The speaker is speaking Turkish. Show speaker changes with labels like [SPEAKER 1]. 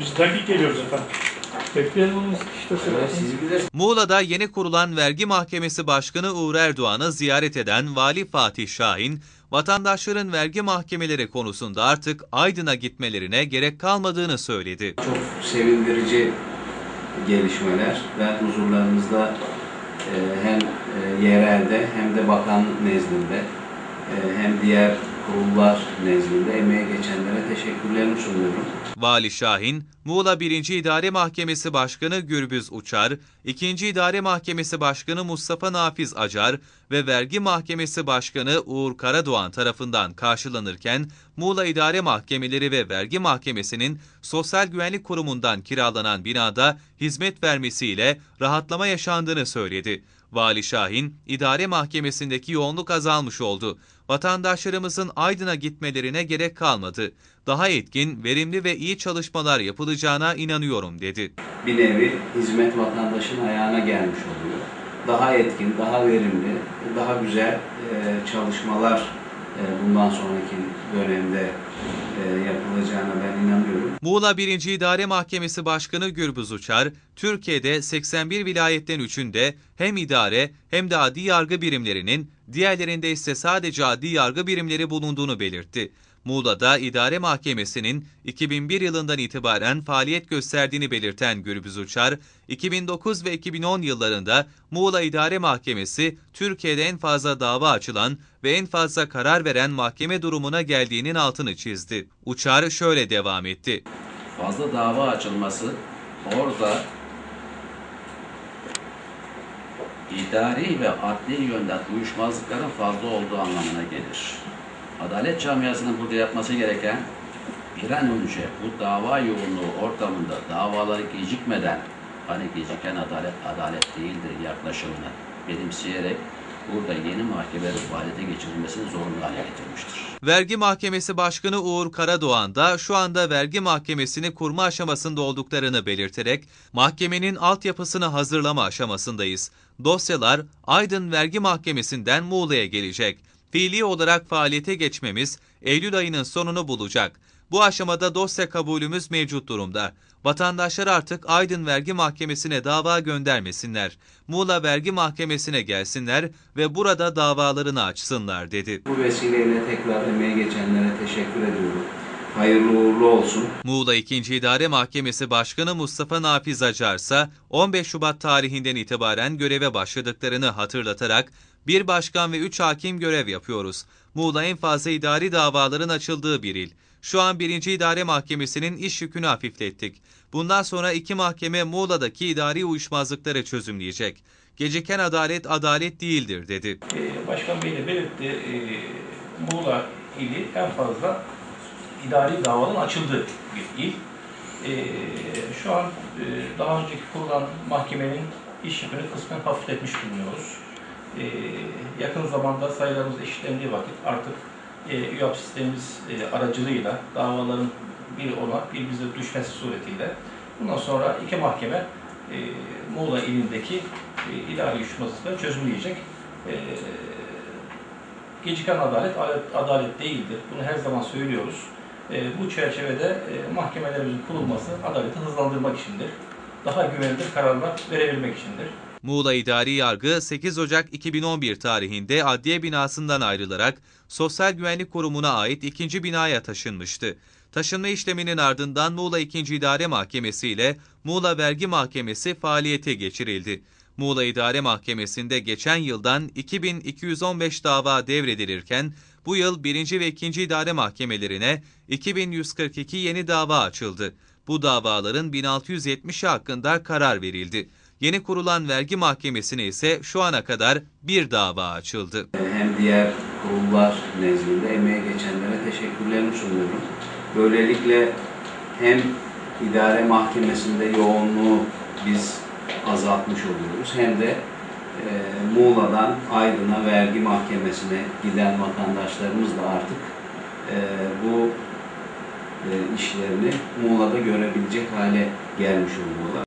[SPEAKER 1] Biz dakik geliyoruz efendim.
[SPEAKER 2] Muğla'da yeni kurulan Vergi Mahkemesi Başkanı Uğur Erdoğan'ı ziyaret eden Vali Fatih Şahin, vatandaşların vergi mahkemeleri konusunda artık Aydın'a gitmelerine gerek kalmadığını söyledi.
[SPEAKER 3] Çok sevindirici gelişmeler ve huzurlarımızda e, hem e, yerelde hem de bakan nezdinde e, hem diğer kurullar nezdinde emeğe geçenlere teşekkürlerimi sunuyorum.
[SPEAKER 2] Vali Şahin, Muğla 1. İdare Mahkemesi Başkanı Gürbüz Uçar, 2. İdare Mahkemesi Başkanı Mustafa Nafiz Acar ve Vergi Mahkemesi Başkanı Uğur Karadoğan tarafından karşılanırken, Muğla İdare Mahkemeleri ve Vergi Mahkemesi'nin Sosyal Güvenlik Kurumu'ndan kiralanan binada hizmet vermesiyle rahatlama yaşandığını söyledi. Vali Şahin, idare mahkemesindeki yoğunluk azalmış oldu. Vatandaşlarımızın Aydın'a gitmelerine gerek kalmadı. Daha etkin, verimli ve iyi çalışmalar yapılacağına inanıyorum dedi.
[SPEAKER 3] Bir nevi hizmet vatandaşın ayağına gelmiş oluyor. Daha etkin, daha verimli, daha güzel e, çalışmalar bundan sonraki dönemde e, yapılacağına ben inanıyorum.
[SPEAKER 2] Muğla 1. İdare Mahkemesi Başkanı Gürbüz Uçar, Türkiye'de 81 vilayetten 3'ünde hem idare hem de adli yargı birimlerinin, diğerlerinde ise sadece adli yargı birimleri bulunduğunu belirtti. Muğla'da İdare Mahkemesi'nin 2001 yılından itibaren faaliyet gösterdiğini belirten Gürbüz Uçar, 2009 ve 2010 yıllarında Muğla İdare Mahkemesi, Türkiye'de en fazla dava açılan ve en fazla karar veren mahkeme durumuna geldiğinin altını çizdi. Uçar şöyle devam etti.
[SPEAKER 4] fazla dava açılması orada idari ve adli yönden uyuşmazlıkların fazla olduğu anlamına gelir. Adalet camiasının burada yapması gereken bir an önce bu dava yoğunluğu ortamında davaları gecikmeden hani geciken adalet adalet değildir yaklaşımını benimseyerek burada yeni mahkemeleri faaliyete geçirilmesini zorunlu hale getirmiştir.
[SPEAKER 2] Vergi Mahkemesi Başkanı Uğur Karadoğan da şu anda vergi mahkemesini kurma aşamasında olduklarını belirterek mahkemenin altyapısını hazırlama aşamasındayız. Dosyalar Aydın Vergi Mahkemesi'nden Muğla'ya gelecek. Fiili olarak faaliyete geçmemiz Eylül ayının sonunu bulacak. Bu aşamada dosya kabulümüz mevcut durumda. Vatandaşlar artık Aydın Vergi Mahkemesi'ne dava göndermesinler. Muğla Vergi Mahkemesi'ne gelsinler ve burada davalarını açsınlar dedi.
[SPEAKER 3] Bu vesileyle tekrar emeğe geçenlere teşekkür ediyorum. Hayırlı uğurlu olsun.
[SPEAKER 2] Muğla 2. İdare Mahkemesi Başkanı Mustafa Nafiz Acar ise 15 Şubat tarihinden itibaren göreve başladıklarını hatırlatarak bir başkan ve 3 hakim görev yapıyoruz. Muğla en fazla idari davaların açıldığı bir il. Şu an 1. İdare Mahkemesi'nin iş yükünü hafiflettik. Bundan sonra iki mahkeme Muğla'daki idari uyuşmazlıkları çözümleyecek. Geciken adalet adalet değildir dedi.
[SPEAKER 1] Ee, Başkan Bey de belirtti. Ee, Muğla ili en fazla idari davanın açıldığı bir il. Ee, şu an daha önceki kurulan mahkemenin iş yükünü kısmen hafifletmiş bulunuyoruz. Ee, yakın zamanda sayılarımız eşitlendiği vakit artık e, ÜYAP sistemimiz e, aracılığıyla davaların bir ona bir bize düşmesi suretiyle bundan sonra iki mahkeme e, Muğla ilindeki e, idari uyuşmazlıkları çözümleyecek. E, geciken adalet, adalet değildir. Bunu her zaman söylüyoruz. Bu çerçevede mahkemelerimizin kurulması adaleti hızlandırmak içindir. Daha güvenilir kararlar verebilmek içindir.
[SPEAKER 2] Muğla İdari Yargı 8 Ocak 2011 tarihinde adliye binasından ayrılarak Sosyal Güvenlik Kurumu'na ait ikinci binaya taşınmıştı. Taşınma işleminin ardından Muğla 2. İdare Mahkemesi ile Muğla Vergi Mahkemesi faaliyete geçirildi. Muğla İdare Mahkemesi'nde geçen yıldan 2215 dava devredilirken bu yıl 1. ve 2. İdare Mahkemelerine 2142 yeni dava açıldı. Bu davaların 1670'i hakkında karar verildi. Yeni kurulan vergi mahkemesine ise şu ana kadar bir dava açıldı.
[SPEAKER 3] Hem diğer kurullar nezdinde emeğe geçenlere teşekkürlerimi sunuyorum. Böylelikle hem idare mahkemesinde yoğunluğu biz azaltmış oluyoruz hem de e, Muğla'dan Aydın'a vergi mahkemesine giden vatandaşlarımız da artık e, bu e, işlerini Muğla'da görebilecek hale gelmiş oluyorlar.